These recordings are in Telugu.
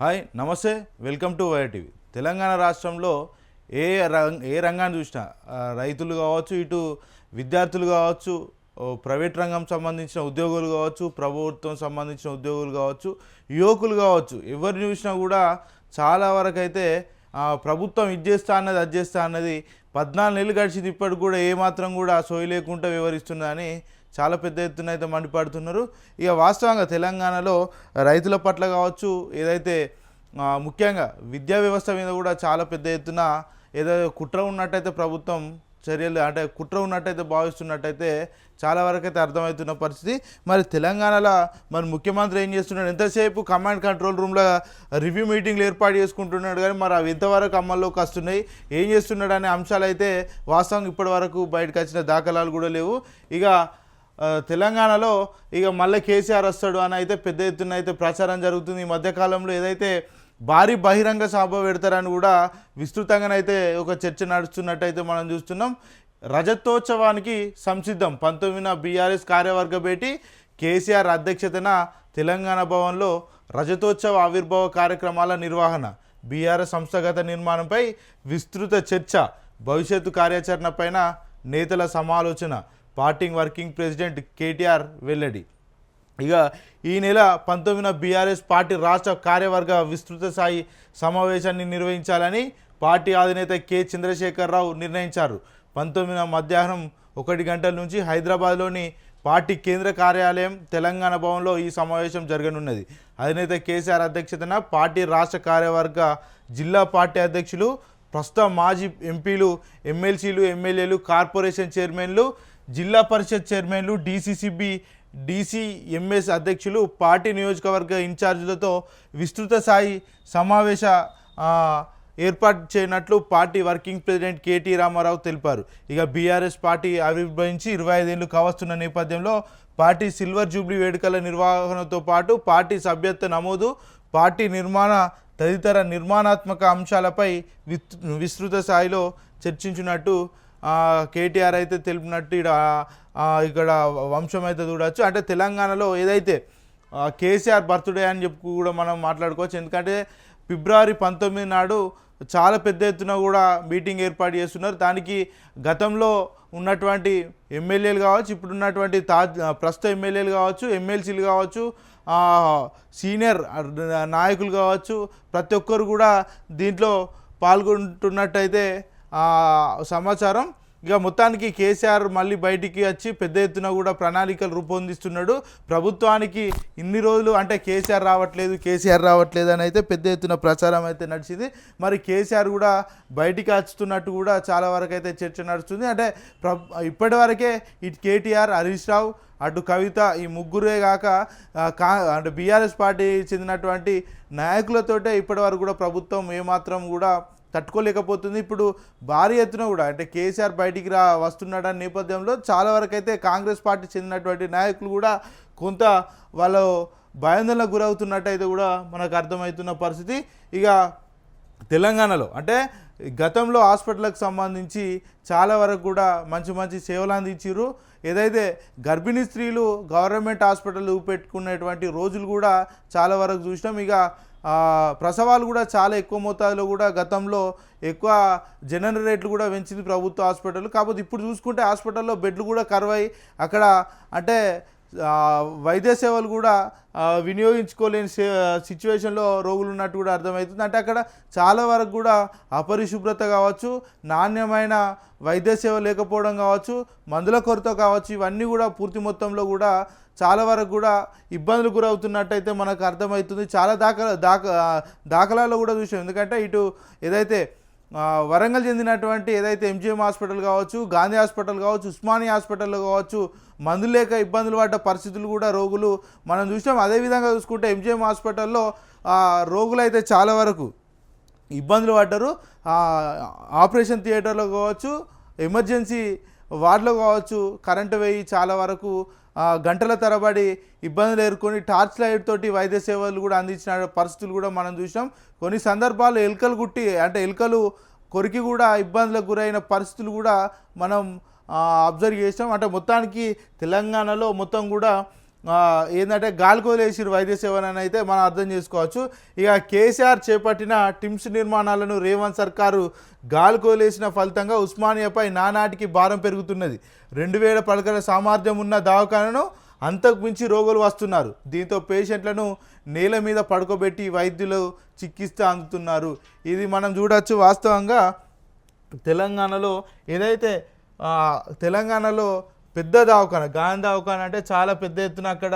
హాయ్ నమస్తే వెల్కమ్ టు వైటీవీ తెలంగాణ రాష్ట్రంలో ఏ రంగ ఏ రంగాన్ని చూసినా రైతులు కావచ్చు ఇటు విద్యార్థులు కావచ్చు ప్రైవేట్ రంగం సంబంధించిన ఉద్యోగులు కావచ్చు ప్రభుత్వం సంబంధించిన ఉద్యోగులు కావచ్చు యువకులు కావచ్చు ఎవరిని చూసినా కూడా చాలా వరకు అయితే ప్రభుత్వం ఇది చేస్తా అన్నది అది చేస్తా అన్నది పద్నాలుగు నెలలు గడిచింది ఇప్పటికి కూడా ఏమాత్రం కూడా సోయి లేకుండా వివరిస్తుందని చాలా పెద్ద ఎత్తున అయితే మండిపడుతున్నారు. ఇక వాస్తవంగా తెలంగాణలో రైతుల పట్ల కావచ్చు ఏదైతే ముఖ్యంగా విద్యా వ్యవస్థ మీద కూడా చాలా పెద్ద ఎత్తున ఏదో కుట్ర ఉన్నట్టయితే ప్రభుత్వం చర్యలు అంటే కుట్ర ఉన్నట్టయితే భావిస్తున్నట్టయితే చాలా వరకు అయితే అర్థమవుతున్న పరిస్థితి. మరి తెలంగాణలో మరి ముఖ్యమంత్రి ఏం చేస్తున్నాడు? ఎంతసేపు కమాండ్ కంట్రోల్ రూమ్లో రివ్యూ మీటింగ్లు ఏర్పాటు చేసుకుంటున్నాడు కానీ మరి అవి ఎంతవరకు అమల్లోకి వస్తున్నాయి? ఏం చేస్తున్నాడు అనే అంశాలు అయితే వాస్తవంగా ఇప్పటి వరకు బయటకు వచ్చిన దాఖలాలు కూడా లేవు. ఇక తెలంగాణలో ఇక మళ్ళీ కేసీఆర్ వస్తాడు అని అయితే పెద్ద ఎత్తున అయితే ప్రచారం జరుగుతుంది. ఈ మధ్యకాలంలో ఏదైతే భారీ బహిరంగ సభ పెడతారని కూడా విస్తృతంగానైతే ఒక చర్చ నడుస్తున్నట్టయితే మనం చూస్తున్నాం. రజతోత్సవానికి సంసిద్ధం. పంతొమ్మిదిన బీఆర్ఎస్ కార్యవర్గ భేటీ కేసీఆర్ అధ్యక్షతన తెలంగాణ భవన్లో రజతోత్సవ ఆవిర్భావ కార్యక్రమాల నిర్వహణ బీఆర్ఎస్ సంస్థాగత నిర్మాణంపై విస్తృత చర్చ భవిష్యత్తు కార్యాచరణ పైన నేతల సమాలోచన పార్టీ వర్కింగ్ ప్రెసిడెంట్ కేటీఆర్ వెల్లడి. ఇక ఈ నెల పంతొమ్మిదిన బీఆర్ఎస్ పార్టీ రాష్ట్ర కార్యవర్గ విస్తృత స్థాయి సమావేశాన్ని నిర్వహించాలని పార్టీ అధినేత కె చంద్రశేఖరరావు నిర్ణయించారు. పంతొమ్మిదిన మధ్యాహ్నం ఒకటి గంటల నుంచి హైదరాబాద్లోని పార్టీ కేంద్ర కార్యాలయం తెలంగాణ భవన్లో ఈ సమావేశం జరగనున్నది. అధినేత కేసీఆర్ అధ్యక్షతన పార్టీ రాష్ట్ర కార్యవర్గ జిల్లా పార్టీ అధ్యక్షులు ప్రస్తుత మాజీ ఎంపీలు ఎమ్మెల్సీలు ఎమ్మెల్యేలు కార్పొరేషన్ చైర్మన్లు జిల్లా పరిషత్ చైర్మన్లు డీసీసీబీ డీసీఎంఎస్ అధ్యక్షులు పార్టీ నియోజకవర్గ ఇన్ఛార్జీలతో విస్తృత స్థాయి సమావేశ ఏర్పాటు చేయనట్లు party working president KT Rama Rao తెలిపారు. ఇక బీఆర్ఎస్ పార్టీ ఆవిర్భవించి ఇరవై ఐదేళ్ళు కావస్తున్న నేపథ్యంలో పార్టీ సిల్వర్ జూబ్లీ వేడుకల నిర్వహణతో పాటు పార్టీ సభ్యత్వ నమోదు పార్టీ నిర్మాణ తదితర నిర్మాణాత్మక అంశాలపై విత్ విస్తృత స్థాయిలో చర్చించినట్టు కేటీఆర్ అయితే తెలిపినట్టు ఇక్కడ ఇక్కడ వంశం అయితే చూడవచ్చు అంటే తెలంగాణలో ఏదైతే కేసీఆర్ బర్త్డే అని చెప్పి కూడా మనం మాట్లాడుకోవచ్చు. ఎందుకంటే ఫిబ్రవరి పంతొమ్మిది నాడు చాలా పెద్ద ఎత్తున కూడా మీటింగ్ ఏర్పాటు చేస్తున్నారు. దానికి గతంలో ఉన్నటువంటి ఎమ్మెల్యేలు కావచ్చు ఇప్పుడు ఉన్నటువంటి తాజ్ ప్రస్తుత ఎమ్మెల్యేలు కావచ్చు ఎమ్మెల్సీలు కావచ్చు సీనియర్ నాయకులు కావచ్చు ప్రతి ఒక్కరు కూడా దీంట్లో పాల్గొంటున్నట్టయితే సమాచారం. ఇక మొత్తానికి కేసీఆర్ మళ్ళీ బయటికి వచ్చి పెద్ద ఎత్తున కూడా ప్రణాళికలు రూపొందిస్తున్నాడు. ప్రభుత్వానికి ఇన్ని రోజులు అంటే కేసీఆర్ రావట్లేదు కేసీఆర్ రావట్లేదు అని అయితే పెద్ద ఎత్తున ప్రచారం అయితే నడిచింది. మరి కేసీఆర్ కూడా బయటికి వచ్చుతున్నట్టు కూడా చాలా వరకు అయితే చర్చ నడుస్తుంది. అంటే ప్ర ఇప్పటి వరకే ఇటు కేటీఆర్ హరీష్ రావు అటు కవిత ఈ ముగ్గురే కాక కా అంటే బీఆర్ఎస్ పార్టీ చెందినటువంటి నాయకులతోటే ఇప్పటి వరకు కూడా ప్రభుత్వం ఏమాత్రం కూడా తట్టుకోలేకపోతుంది. ఇప్పుడు భారీ ఎత్తున కూడా అంటే కేసీఆర్ బయటికి రా వస్తున్నాడని నేపథ్యంలో చాలా వరకు అయితే కాంగ్రెస్ పార్టీ చెందినటువంటి నాయకులు కూడా కొంత వాళ్ళు భయాందోళనకు గురవుతున్నట్టయితే కూడా మనకు అర్థమవుతున్న పరిస్థితి. ఇక తెలంగాణలో అంటే గతంలో హాస్పిటల్కి సంబంధించి చాలా వరకు కూడా మంచి మంచి సేవలు అందించారు ఏదైతే గర్భిణీ స్త్రీలు గవర్నమెంట్ హాస్పిటల్ పెట్టుకునేటువంటి రోజులు కూడా చాలా వరకు చూసినాం. ఇక ప్రసవాలు కూడా చాలా ఎక్కువ మోతాదులో కూడా గతంలో ఎక్కువ జనరల్ రేట్లు కూడా పెంచింది ప్రభుత్వ హాస్పిటల్ కాకపోతే ఇప్పుడు చూసుకుంటే హాస్పిటల్లో బెడ్లు కూడా కరువై అక్కడ అంటే వైద్య సేవలు కూడా వినియోగించుకోలేని సిచ్యువేషన్లో రోగులు ఉన్నట్టు కూడా అర్థమవుతుంది. అంటే అక్కడ చాలా వరకు కూడా అపరిశుభ్రత కావచ్చు నాణ్యమైన వైద్య సేవ లేకపోవడం కావచ్చు మందుల కొరత కావచ్చు ఇవన్నీ కూడా పూర్తి మొత్తంలో కూడా చాలా వరకు కూడా ఇబ్బందులు గురవుతున్నట్టయితే మనకు అర్థమవుతుంది. చాలా దాఖలా దాఖ దాఖలాల్లో కూడా చూసాం. ఎందుకంటే ఇటు ఏదైతే వరంగల్ చెందినటువంటి ఏదైతే ఎంజిఎం హాస్పిటల్ కావచ్చు గాంధీ హాస్పిటల్ కావచ్చు ఉస్మానియా హాస్పిటల్లో కావచ్చు మందులు లేక ఇబ్బందులు పడ్డ పరిస్థితులు కూడా రోగులు మనం చూసాం అదేవిధంగా చూసుకుంటే ఎంజిఎం హాస్పిటల్లో రోగులు అయితే చాలా వరకు ఇబ్బందులు పడ్డారు. ఆపరేషన్ థియేటర్లో కావచ్చు ఎమర్జెన్సీ వార్డులో కావచ్చు కరెంటు వేయి చాలా వరకు గంటల తరబడి ఇబ్బందులు ఎదుర్కొని టార్చ్ లైట్ తోటి వైద్య సేవలు కూడా అందించిన పరిస్థితులు కూడా మనం చూసాం కొన్ని సందర్భాల్లో ఎలుకలు గుట్టి అంటే ఎలుకలు కొరికి కూడా ఇబ్బందులకు గురైన పరిస్థితులు కూడా మనం అబ్జర్వ్ చేసాం అంటే మొత్తానికి తెలంగాణలో మొత్తం కూడా ఏంటంటే గాలికోలేసిరు వైద్య సేవలని అయితే మనం అర్థం చేసుకోవచ్చు. ఇక కేసీఆర్ చేపట్టిన టిమ్స్ నిర్మాణాలను రేవంత్ సర్కారు గాలికోలేసిన ఫలితంగా ఉస్మానియాపై నానాటికి భారం పెరుగుతున్నది. రెండు వేల పడకల సామర్థ్యం ఉన్న దవాఖానను అంతకు మించి రోగులు వస్తున్నారు. దీంతో పేషెంట్లను నేల మీద పడుకోబెట్టి వైద్యులు చికిత్స అందుతున్నారు. ఇది మనం చూడవచ్చు వాస్తవంగా. తెలంగాణలో ఏదైతే తెలంగాణలో పెద్ద దవాఖాన గాంధీ దవాఖాన అంటే చాలా పెద్ద ఎత్తున అక్కడ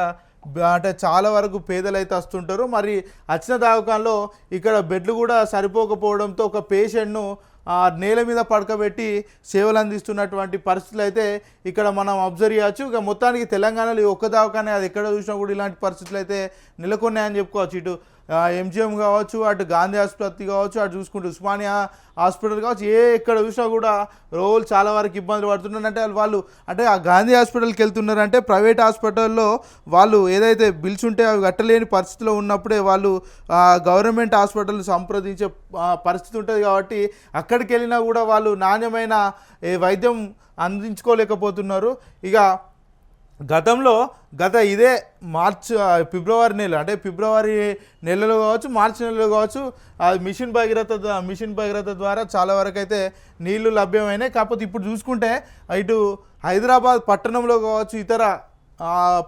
అంటే చాలా వరకు పేదలు అయితే వస్తుంటారు. మరి వచ్చిన దవాఖానలో ఇక్కడ బెడ్లు కూడా సరిపోకపోవడంతో ఒక పేషెంట్ను ఆ నేల మీద పడకబెట్టి సేవలు అందిస్తున్నటువంటి పరిస్థితులు అయితే ఇక్కడ మనం అబ్జర్వ్ చేయొచ్చు. ఇక మొత్తానికి తెలంగాణలో ఈ ఒక్క దవాఖానే అది ఎక్కడ చూసినా కూడా ఇలాంటి పరిస్థితులు అయితే నెలకొన్నాయని చెప్పుకోవచ్చు. ఇటు ఎంజిఎం కావచ్చు అటు గాంధీ ఆసుపత్రి కావచ్చు అటు చూసుకుంటే ఉస్మానియా హాస్పిటల్ కావచ్చు ఏ ఎక్కడ చూసినా కూడా రోజులు చాలా వరకు ఇబ్బందులు పడుతున్నారు అంటే వాళ్ళు అంటే ఆ గాంధీ హాస్పిటల్కి వెళ్తున్నారంటే ప్రైవేట్ హాస్పిటల్లో వాళ్ళు ఏదైతే బిల్స్ ఉంటే అవి కట్టలేని పరిస్థితిలో ఉన్నప్పుడే వాళ్ళు గవర్నమెంట్ హాస్పిటల్ సంప్రదించే పరిస్థితి ఉంటుంది కాబట్టి అక్కడికి వెళ్ళినా కూడా వాళ్ళు నాణ్యమైన వైద్యం అందించుకోలేకపోతున్నారు. ఇక గతంలో గత ఇదే మార్చ్ ఫిబ్రవరి నెల అంటే ఫిబ్రవరి నెలలో కావచ్చు మార్చి నెలలో కావచ్చు ఆ మిషన్ భగీరథ మిషన్ భగీరథ ద్వారా చాలా వరకు అయితే నీళ్ళు లభ్యమైనాయి. కాకపోతే ఇప్పుడు చూసుకుంటే ఇటు హైదరాబాద్ పట్టణంలో కావచ్చు ఇతర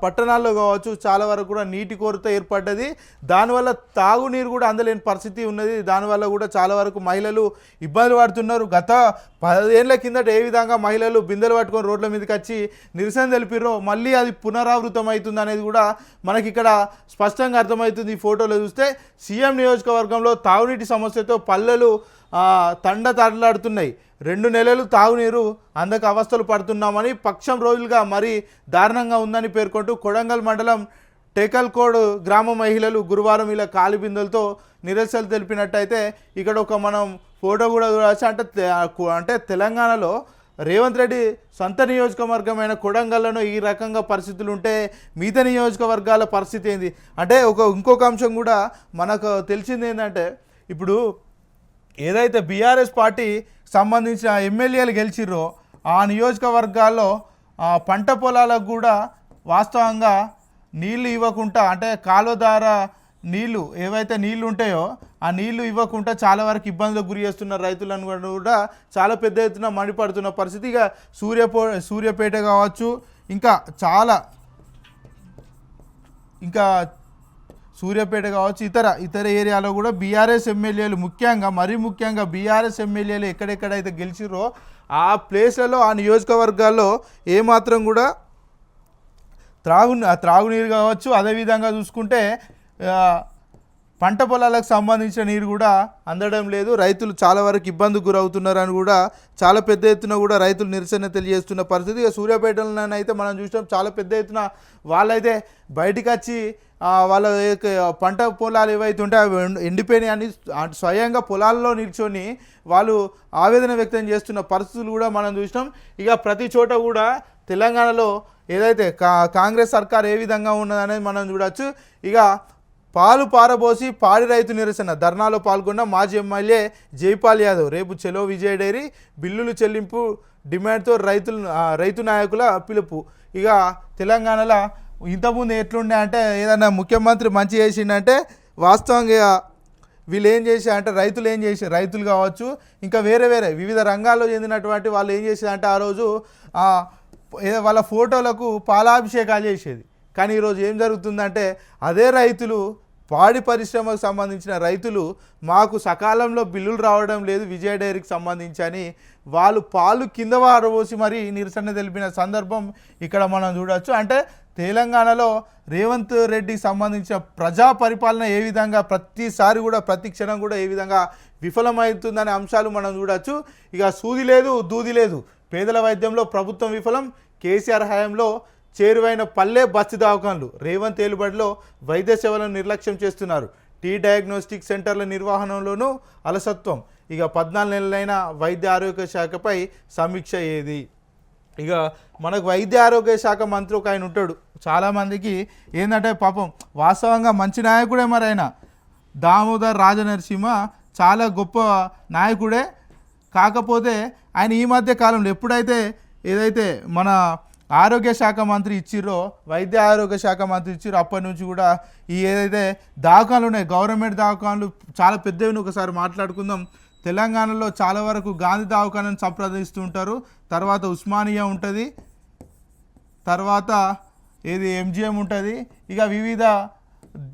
పట్టణాల్లో కావచ్చు చాలా వరకు కూడా నీటి కొరత ఏర్పడ్డది. దానివల్ల తాగునీరు కూడా అందలేని పరిస్థితి ఉన్నది. దానివల్ల కూడా చాలా వరకు మహిళలు ఇబ్బందులు పడుతున్నారు. గత పదేళ్ళ కిందట ఏ విధంగా మహిళలు బిందెలు పట్టుకొని రోడ్ల మీదకి వచ్చి నిరసన తెలిపిరో మళ్ళీ అది పునరావృతం అవుతుంది అనేది కూడా మనకి ఇక్కడ స్పష్టంగా అర్థమవుతుంది ఈ ఫోటోలో చూస్తే. సీఎం నియోజకవర్గంలో తాగునీటి సమస్యతో పల్లెలు తండ తడలాడుతున్నాయి రెండు నెలలు తాగునీరు అందక అవస్థలు పడుతున్నామని పక్షం రోజులుగా మరీ దారుణంగా ఉందని పేర్కొంటూ కొడంగల్ మండలం టేకల్కోడ్ గ్రామ మహిళలు గురువారం ఇలా కాలిబిందులతో నిరసనలు తెలిపినట్టయితే ఇక్కడ ఒక మనం ఫోటో కూడా రాసి అంటే అంటే తెలంగాణలో రేవంత్ రెడ్డి సొంత నియోజకవర్గమైన కొడంగల్లో ఈ రకంగా పరిస్థితులు ఉంటే మిగతా నియోజకవర్గాల పరిస్థితి ఏంది? అంటే ఒక ఇంకొక అంశం కూడా మనకు తెలిసింది ఏంటంటే ఇప్పుడు ఏదైతే బీఆర్ఎస్ పార్టీ సంబంధించిన ఎమ్మెల్యేలు గెలిచిర్రో ఆ నియోజకవర్గాల్లో పంట పొలాలకు కూడా వాస్తవంగా నీళ్ళు ఇవ్వకుండా అంటే కాలువ నీళ్ళు ఏవైతే నీళ్ళు ఉంటాయో ఆ నీళ్ళు ఇవ్వకుండా చాలా వరకు ఇబ్బందులకు గురి చేస్తున్న రైతులను కూడా- చాలా పెద్ద ఎత్తున మండిపడుతున్న పరిస్థితి ఇక సూర్యపో సూర్యపేట కావచ్చు ఇంకా చాలా ఇంకా సూర్యాపేట కావచ్చు ఇతర ఇతర ఏరియాలో కూడా బీఆర్ఎస్ ఎమ్మెల్యేలు ముఖ్యంగా మరీ ముఖ్యంగా బీఆర్ఎస్ ఎమ్మెల్యేలు ఎక్కడెక్కడైతే గెలిచిరో ఆ ప్లేస్లలో ఆ నియోజకవర్గాల్లో ఏమాత్రం కూడా త్రాగు త్రాగునీరు కావచ్చు అదేవిధంగా చూసుకుంటే పంట పొలాలకు సంబంధించిన నీరు కూడా అందడం లేదు. రైతులు చాలా వరకు ఇబ్బందికి గురవుతున్నారని కూడా చాలా పెద్ద ఎత్తున కూడా రైతులు నిరసన తెలియజేస్తున్న పరిస్థితి. ఇక సూర్యాపేటలోనైతే మనం చూసినాం చాలా పెద్ద ఎత్తున వాళ్ళైతే బయటికి వచ్చి వాళ్ళ పంట పొలాలు ఏవైతే ఉంటే అవి ఎండిపోయినాయి అని స్వయంగా పొలాల్లో నిల్చొని వాళ్ళు ఆవేదన వ్యక్తం చేస్తున్న పరిస్థితులు కూడా మనం చూసినాం. ఇక ప్రతి చోట కూడా తెలంగాణలో ఏదైతే కా కాంగ్రెస్ సర్కార్ ఏ విధంగా ఉన్నదనేది మనం చూడవచ్చు ఇక పాలు పారబోసి పాడి రైతు నిరసన. ధర్నాలో పాల్గొన్న మాజీ ఎమ్మెల్యే జైపాల్ యాదవ్. రేపు చెలో విజయ్ డైరీ బిల్లులు చెల్లింపు డిమాండ్తో రైతులు రైతు నాయకుల పిలుపు. ఇక తెలంగాణలో ఇంతకుముందు ఎట్లుండే అంటే ఏదన్నా ముఖ్యమంత్రి మంచి చేసిండంటే వాస్తవంగా వీళ్ళు ఏం చేశారు అంటే రైతులు ఏం చేసి రైతులు కావచ్చు ఇంకా వేరే వేరే వివిధ రంగాల్లో చెందినటువంటి వాళ్ళు ఏం చేసేదంటే ఆ రోజు వాళ్ళ ఫోటోలకు పాలాభిషేకాలు చేసేది. కానీ ఈరోజు ఏం జరుగుతుందంటే అదే రైతులు పాడి పరిశ్రమకు సంబంధించిన రైతులు మాకు సకాలంలో బిల్లులు రావడం లేదు విజయ డైరీకి సంబంధించి అని వాళ్ళు పాలు కింద వారబోసి మరీ నిరసన తెలిపిన సందర్భం ఇక్కడ మనం చూడవచ్చు అంటే తెలంగాణలో రేవంత్ రెడ్డికి సంబంధించిన ప్రజా పరిపాలన ఏ విధంగా ప్రతిసారి కూడా ప్రతి క్షణం కూడా ఏ విధంగా విఫలమవుతుందనే అంశాలు మనం చూడవచ్చు ఇక సూది లేదు దూది లేదు. పేదల వైద్యంలో ప్రభుత్వం విఫలం కేసీఆర్ హయాంలో చేరువైన పల్లె బస్తి దవాఖాన్లు రేవంత్ ఏలుబడిలో వైద్య సేవలను నిర్లక్ష్యం చేస్తున్నారు. టీ డయాగ్నోస్టిక్ సెంటర్ల నిర్వహణలోనూ అలసత్వం. ఇక పద్నాలుగు నెలలైన వైద్య ఆరోగ్య శాఖపై సమీక్ష ఏది? ఇక మనకు వైద్య ఆరోగ్య శాఖ మంత్రి ఒక ఆయన ఉంటాడు. చాలామందికి ఏంటంటే పాపం వాస్తవంగా మంచి నాయకుడే మరి ఆయన. దామోదర్ రాజనరసింహ చాలా గొప్ప నాయకుడే. కాకపోతే ఆయన ఈ మధ్య కాలంలో ఎప్పుడైతే ఏదైతే మన ఆరోగ్య శాఖ మంత్రి ఇచ్చిర్రో వైద్య ఆరోగ్య శాఖ మంత్రి ఇచ్చిర్రో అప్పటి నుంచి కూడా ఈ ఏదైతే దవాఖాన్లు ఉన్నాయి గవర్నమెంట్ దవాఖాన్లు చాలా పెద్దవి ఒకసారి మాట్లాడుకుందాం. తెలంగాణలో చాలా వరకు గాంధీ దవాఖానని సంప్రదిస్తుంటారు తర్వాత ఉస్మానియా ఉంటుంది. తర్వాత ఏది ఎంజిఎం ఉంటుంది. ఇక వివిధ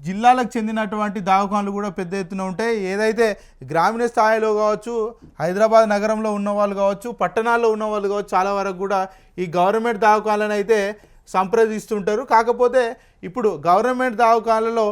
జిల్లాలకు చెందినటువంటి దవాఖాన్లు కూడా పెద్ద ఎత్తున ఉంటాయి. ఏదైతే గ్రామీణ స్థాయిలో కావచ్చు హైదరాబాద్ నగరంలో ఉన్న వాళ్ళు కావచ్చు పట్టణాల్లో ఉన్న వాళ్ళు కావచ్చు చాలా వరకు కూడా ఈ గవర్నమెంట్ దావకాలను అయితే సంప్రదిస్తుంటారు. కాకపోతే ఇప్పుడు గవర్నమెంట్ దావకాలలో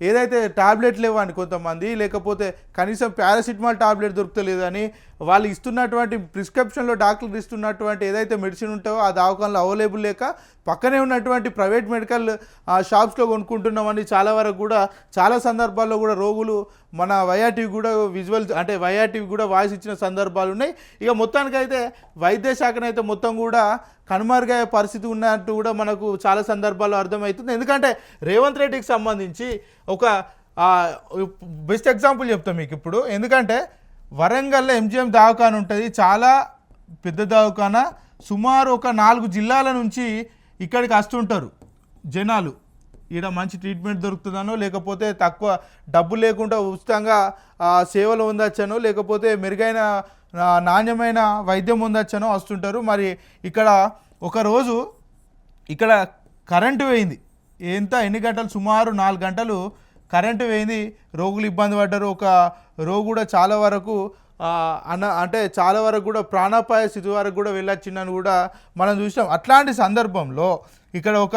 ఏదైతే టాబ్లెట్ లేవని కొంతమంది లేకపోతే కనీసం పారాసిటమాల్ టాబ్లెట్ దొరుకుతలేదని అని వాళ్ళు ఇస్తున్నటువంటి ప్రిస్క్రిప్షన్లో డాక్టర్లు ఇస్తున్నటువంటి ఏదైతే మెడిసిన్ ఉంటాయో ఆ దవాఖానలో అవైలబుల్ లేక పక్కనే ఉన్నటువంటి ప్రైవేట్ మెడికల్ ఆ, షాప్స్లో కొనుక్కుంటున్నామని చాలా వరకు కూడా చాలా సందర్భాల్లో కూడా రోగులు మన వైఆర్టీవి కూడా విజువల్ అంటే వైఆర్టీవి కూడా వాయిస్ ఇచ్చిన సందర్భాలు ఉన్నాయి. ఇక మొత్తానికైతే వైద్య శాఖనైతే మొత్తం కూడా కనుమరుగయ్యే పరిస్థితి ఉన్నట్టు కూడా మనకు చాలా సందర్భాల్లో అర్థమవుతుంది. ఎందుకంటే రేవంత్ రెడ్డికి సంబంధించి ఒక బెస్ట్ ఎగ్జాంపుల్ చెప్తాం మీకు ఇప్పుడు. ఎందుకంటే వరంగల్లో ఎంజిఎం దవాఖాన ఉంటుంది. చాలా పెద్ద దవాఖాన. సుమారు ఒక నాలుగు జిల్లాల నుంచి ఇక్కడికి వస్తుంటారు జనాలు. ఈడ మంచి ట్రీట్మెంట్ దొరుకుతుందనో లేకపోతే తక్కువ డబ్బు లేకుండా ఉచితంగా సేవలు పొందొచ్చనో లేకపోతే మెరుగైన నాణ్యమైన వైద్యం పొందొచ్చనో వస్తుంటారు. మరి ఇక్కడ ఒకరోజు ఇక్కడ కరెంటు పోయింది ఎంత? ఎన్ని గంటలు? సుమారు నాలుగు గంటలు కరెంటు పోయింది రోగులు ఇబ్బంది పడ్డారు. ఒక రోగు కూడా చాలా వరకు అన్న అంటే చాలా వరకు కూడా ప్రాణాపాయ స్థితి వరకు కూడా వెళ్ళొచ్చిందని కూడా మనం చూసాం అట్లాంటి సందర్భంలో ఇక్కడ ఒక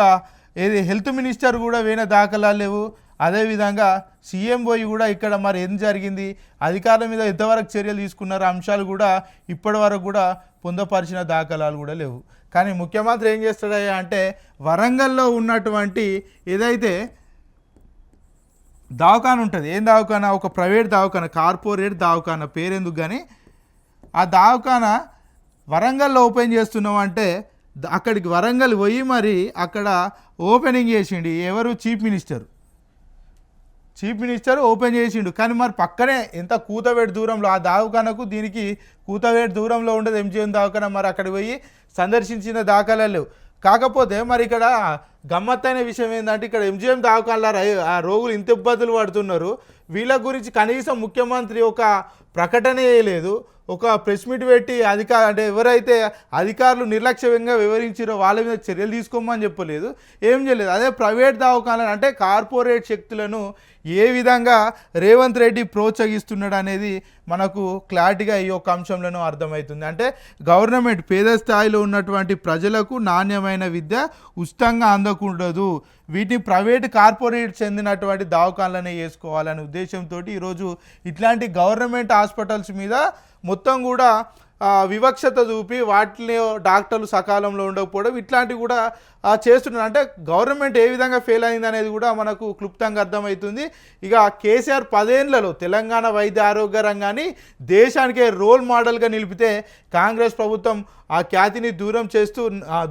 ఏది హెల్త్ మినిస్టర్ కూడా వేరే దాఖలాలు లేవు. అదేవిధంగా సీఎం పోయి కూడా ఇక్కడ మరి ఏం జరిగింది? అధికారుల మీద ఎంతవరకు చర్యలు తీసుకున్నారు అంశాలు కూడా ఇప్పటి వరకు కూడా పొందపరిచిన దాఖలాలు కూడా లేవు. కానీ ముఖ్యమంత్రి ఏం చేస్తాడయ్యా అంటే వరంగల్లో ఉన్నటువంటి ఏదైతే దావఖాన ఉంటుంది. ఏం దావఖాన? ఒక ప్రైవేట్ దావఖాన కార్పొరేట్ దావఖాన పేరెందుకు కానీ ఆ దావఖాన వరంగల్లో ఓపెన్ చేస్తున్నాం అంటే అక్కడికి వరంగల్ పోయి మరి అక్కడ ఓపెనింగ్ చేసిండు ఎవరు? Chief minister. Chief minister open చేసిండు. కానీ మరి పక్కనే ఎంత కూతవేడి దూరంలో ఆ దవాఖానకు దీనికి కూతవేడి దూరంలో ఉండదు ఎంజిఎం దవాఖాన మరి అక్కడికి పోయి సందర్శించిన దాఖలాలు లేవు. కాకపోతే మరి ఇక్కడ గమ్మత్తైన విషయం ఏంటంటే ఇక్కడ ఎంజిఎం దవాఖానలో ఆ రోగులు ఇంత ఇబ్బందులు పడుతున్నారు. వీళ్ళ గురించి కనీసం ముఖ్యమంత్రి ఒక ప్రకటన చేయలేదు ఒక ప్రెస్ మీట్ పెట్టి అధికార అంటే ఎవరైతే అధికారులు నిర్లక్ష్యంగా వివరించారో వాళ్ళ మీద చర్యలు తీసుకోమని చెప్పలేదు. ఏం చేయలేదు. అదే ప్రైవేట్ దవాఖానాలు అంటే కార్పొరేట్ శక్తులను ఏ విధంగా రేవంత్ రెడ్డి ప్రోత్సహిస్తున్నాడు అనేది మనకు క్లారిటీగా ఈ యొక్క అంశంలోనూ అర్థమవుతుంది. అంటే గవర్నమెంట్ పేద స్థాయిలో ఉన్నటువంటి ప్రజలకు నాణ్యమైన విద్య ఉచితంగా ఉండకూడదు వీటిని ప్రైవేట్ కార్పొరేట్ చెందినటువంటి దవాఖానలనే వేసుకోవాలనే ఉద్దేశంతో ఈరోజు ఇట్లాంటి గవర్నమెంట్ హాస్పిటల్స్ మీద మొత్తం కూడా వివక్షత చూపి వాటిలో డాక్టర్లు సకాలంలో ఉండకపోవడం ఇట్లాంటివి కూడా చేస్తున్నారు అంటే గవర్నమెంట్ ఏ విధంగా ఫెయిల్ అయింది అనేది కూడా మనకు క్లుప్తంగా అర్థమవుతుంది. ఇక కేసీఆర్ పదేళ్ళలో తెలంగాణ వైద్య ఆరోగ్య రంగాన్ని దేశానికే రోల్ మోడల్గా నిలిపితే కాంగ్రెస్ ప్రభుత్వం ఆ ఖ్యాతిని దూరం చేస్తూ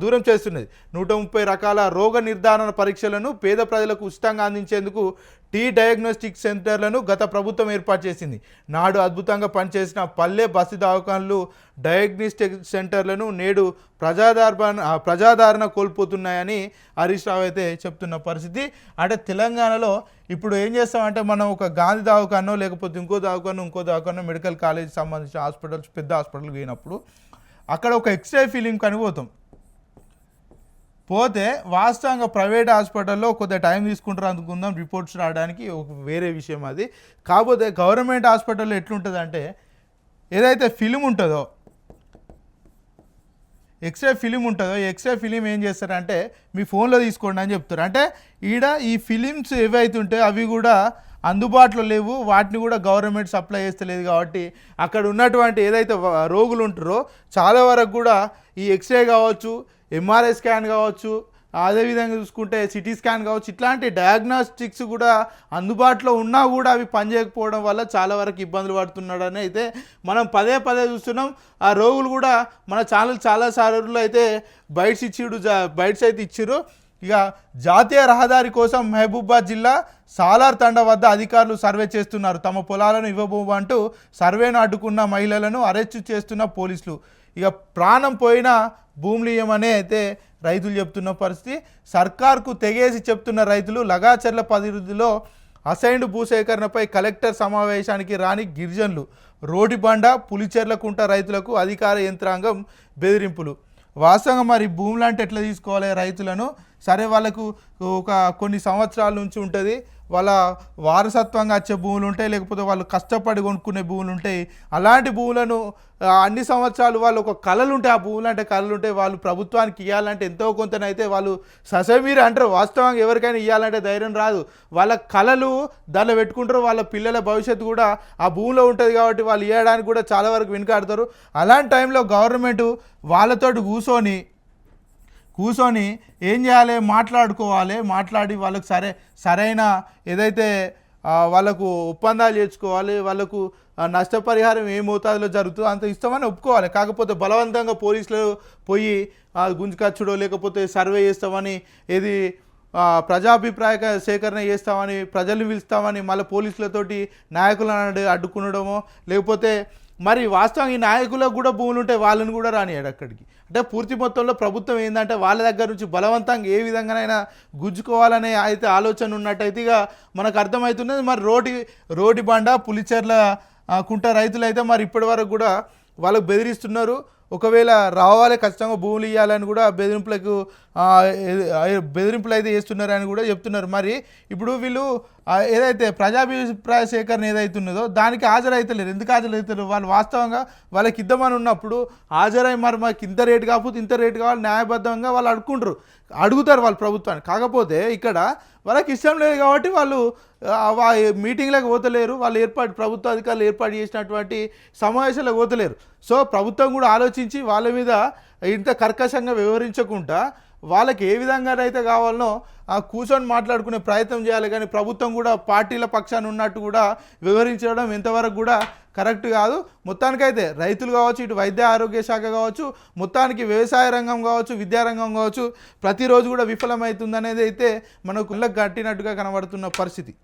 దూరం చేస్తున్నది. నూట ముప్పై రకాల రోగ నిర్ధారణ పరీక్షలను పేద ప్రజలకు ఉచితంగా అందించేందుకు టీ డయాగ్నోస్టిక్ సెంటర్లను గత ప్రభుత్వం ఏర్పాటు చేసింది. నాడు అద్భుతంగా పనిచేసిన పల్లె బస్సు దవాఖాన్లు డయాగ్నోస్టిక్ సెంటర్లను నేడు ప్రజాదర్భ ప్రజాదరణ కోల్పోతున్నాయని హరీష్ రావు అయితే చెప్తున్న పరిస్థితి. అంటే తెలంగాణలో ఇప్పుడు ఏం చేస్తామంటే మనం ఒక గాంధీ దవాఖానో లేకపోతే ఇంకో దవాఖానో ఇంకో దవాఖానో మెడికల్ కాలేజ్ సంబంధించిన హాస్పిటల్స్ పెద్ద హాస్పిటల్కి పోయినప్పుడు అక్కడ ఒక ఎక్స్రే ఫీలింగ్ కనిపోతాం. పోతే వాస్తవంగా ప్రైవేట్ హాస్పిటల్లో కొద్దిగా టైం తీసుకుంటారు అనుకుందాం రిపోర్ట్స్ రావడానికి ఒక వేరే విషయం అది. కాకపోతే గవర్నమెంట్ హాస్పిటల్లో ఎట్లుంటుందంటే ఏదైతే ఫిలిం ఉంటుందో ఎక్స్రే ఫిలిం ఉంటుందో? ఎక్స్రే ఫిలిం ఏం చేస్తారంటే మీ ఫోన్లో తీసుకోండి అని చెప్తారు. అంటే ఈడ ఈ ఫిలిమ్స్ ఏవైతే ఉంటాయో అవి కూడా అందుబాటులో లేవు. వాటిని కూడా గవర్నమెంట్ సప్లై చేస్తలేదు కాబట్టి అక్కడ ఉన్నటువంటి ఏదైతే రోగులు ఉంటారో చాలా వరకు కూడా ఈ ఎక్స్రే కావచ్చు ఎంఆర్ఐ స్కాన్ కావచ్చు అదేవిధంగా చూసుకుంటే సిటీ స్కాన్ కావచ్చు ఇట్లాంటి డయాగ్నోస్టిక్స్ కూడా అందుబాటులో ఉన్నా కూడా అవి పనిచేయకపోవడం వల్ల చాలా వరకు ఇబ్బందులు పడుతున్నాడని అయితే మనం పదే పదే చూస్తున్నాం. ఆ రోగులు కూడా మన ఛానల్ చాలా సార్లు అయితే బైట్స్ ఇచ్చిడు బైట్స్ అయితే ఇచ్చారు. ఇక జాతీయ రహదారి కోసం మహబూబాద్ జిల్లా సాలార్ తండ వద్ద అధికారులు సర్వే చేస్తున్నారు. తమ పొలాలను ఇవ్వబోమంటూ సర్వేను అడ్డుకున్న మహిళలను అరెస్టు చేస్తున్న పోలీసులు. ఇక ప్రాణం పోయినా భూములు ఇయ్యమనే అయితే రైతులు చెప్తున్న పరిస్థితి. సర్కార్కు తెగేసి చెప్తున్న రైతులు లగాచర్ల పరిధిలో అసైన్డ్ భూసేకరణపై కలెక్టర్ సమావేశానికి రాని గిరిజనులు రోడ్డుబండ పులిచెర్లకుంట రైతులకు అధికార యంత్రాంగం బెదిరింపులు. వాస్తవంగా మరి భూములు అంటే ఎట్లా తీసుకోవాలి రైతులను? సరే వాళ్ళకు ఒక కొన్ని సంవత్సరాల నుంచి ఉంటుంది. వాళ్ళ వారసత్వంగా వచ్చే భూములు ఉంటాయి లేకపోతే వాళ్ళు కష్టపడి కొనుక్కునే భూములు ఉంటాయి. అలాంటి భూములను అన్ని సంవత్సరాలు వాళ్ళు ఒక కళలు ఉంటాయి. ఆ భూములు అంటే కళలు ఉంటాయి. వాళ్ళు ప్రభుత్వానికి ఇవ్వాలంటే ఎంతో కొంతనైతే వాళ్ళు ససమీరు అంటారు. వాస్తవంగా ఎవరికైనా ఇవ్వాలంటే ధైర్యం రాదు. వాళ్ళ కళలు దానిలో పెట్టుకుంటారు. వాళ్ళ పిల్లల భవిష్యత్తు కూడా ఆ భూమిలో ఉంటుంది కాబట్టి వాళ్ళు ఇవ్వడానికి కూడా చాలా వరకు వెనుకాడతారు. అలాంటి టైంలో గవర్నమెంట్ వాళ్ళతోటి కూర్చొని కూర్చొని ఏం చేయాలి? మాట్లాడుకోవాలి. మాట్లాడి వాళ్ళకు సరే సరైన ఏదైతే వాళ్ళకు ఒప్పందాలు చేసుకోవాలి వాళ్ళకు నష్టపరిహారం ఏ మోతాదులో జరుగుతుందో అంత ఇస్తామని ఒప్పుకోవాలి. కాకపోతే బలవంతంగా పోలీసులు పోయి గుంజుకచ్చుడో లేకపోతే సర్వే చేస్తామని ఏది ప్రజాభిప్రాయ సేకరణ చేస్తామని ప్రజలు పిలుస్తామని మళ్ళీ పోలీసులతోటి నాయకులను అడ్డుకునడమో లేకపోతే మరి వాస్తవం ఈ నాయకులకు కూడా భూములు ఉంటాయి వాళ్ళని కూడా రానియాడు అక్కడికి. అంటే పూర్తి మొత్తంలో ప్రభుత్వం ఏంటంటే వాళ్ళ దగ్గర నుంచి బలవంతంగా ఏ విధంగానైనా గుంజుకోవాలనే అయితే ఆలోచన ఉన్నట్టయితే ఇక మనకు అర్థమవుతున్నది. మరి రోటి రోటి బండ పులిచెర్ల కుంట రైతులు అయితే మరి ఇప్పటి వరకు కూడా వాళ్ళకు బెదిరిస్తున్నారు. ఒకవేళ రావాలి ఖచ్చితంగా భూములు ఇవ్వాలని కూడా బెదిరింపులకు బెదిరింపులు అయితే చేస్తున్నారని కూడా చెప్తున్నారు. మరి ఇప్పుడు వీళ్ళు ఏదైతే ప్రజాభిప్రాయ సేకరణ ఏదైతే ఉన్నదో దానికి హాజరైతలేరు. ఎందుకు హాజరైతలేరు? వాళ్ళు వాస్తవంగా వాళ్ళకి ఇద్దామని ఉన్నప్పుడు హాజరై మరి మాకు ఇంత రేటు కాకపోతే ఇంత రేటు కావాలి న్యాయబద్ధంగా వాళ్ళు అడుక్కుంటారు. అడుగుతారు వాళ్ళు ప్రభుత్వాన్ని. కాకపోతే ఇక్కడ వాళ్ళకి ఇష్టం లేదు కాబట్టి వాళ్ళు మీటింగ్లకు పోతలేరు. వాళ్ళు ఏర్పాటు ప్రభుత్వ అధికారులు ఏర్పాటు చేసినటువంటి సమావేశాలకు పోతలేరు. సో ప్రభుత్వం కూడా ఆలోచించి వాళ్ళ మీద ఇంత కర్కశంగా వ్యవహరించకుండా వాళ్ళకి ఏ విధంగానైతే కావాలనో ఆ కూర్చొని మాట్లాడుకునే ప్రయత్నం చేయాలి. కానీ ప్రభుత్వం కూడా పార్టీల పక్షాన్ని ఉన్నట్టు కూడా వివరించడం ఇంతవరకు కూడా కరెక్ట్ కాదు. మొత్తానికైతే రైతులు కావచ్చు ఇటు వైద్య ఆరోగ్య శాఖ కావచ్చు మొత్తానికి వ్యవసాయ రంగం కావచ్చు విద్యారంగం కావచ్చు ప్రతిరోజు కూడా విఫలమవుతుందనేది అయితే మనకు కట్టినట్టుగా కనబడుతున్న పరిస్థితి.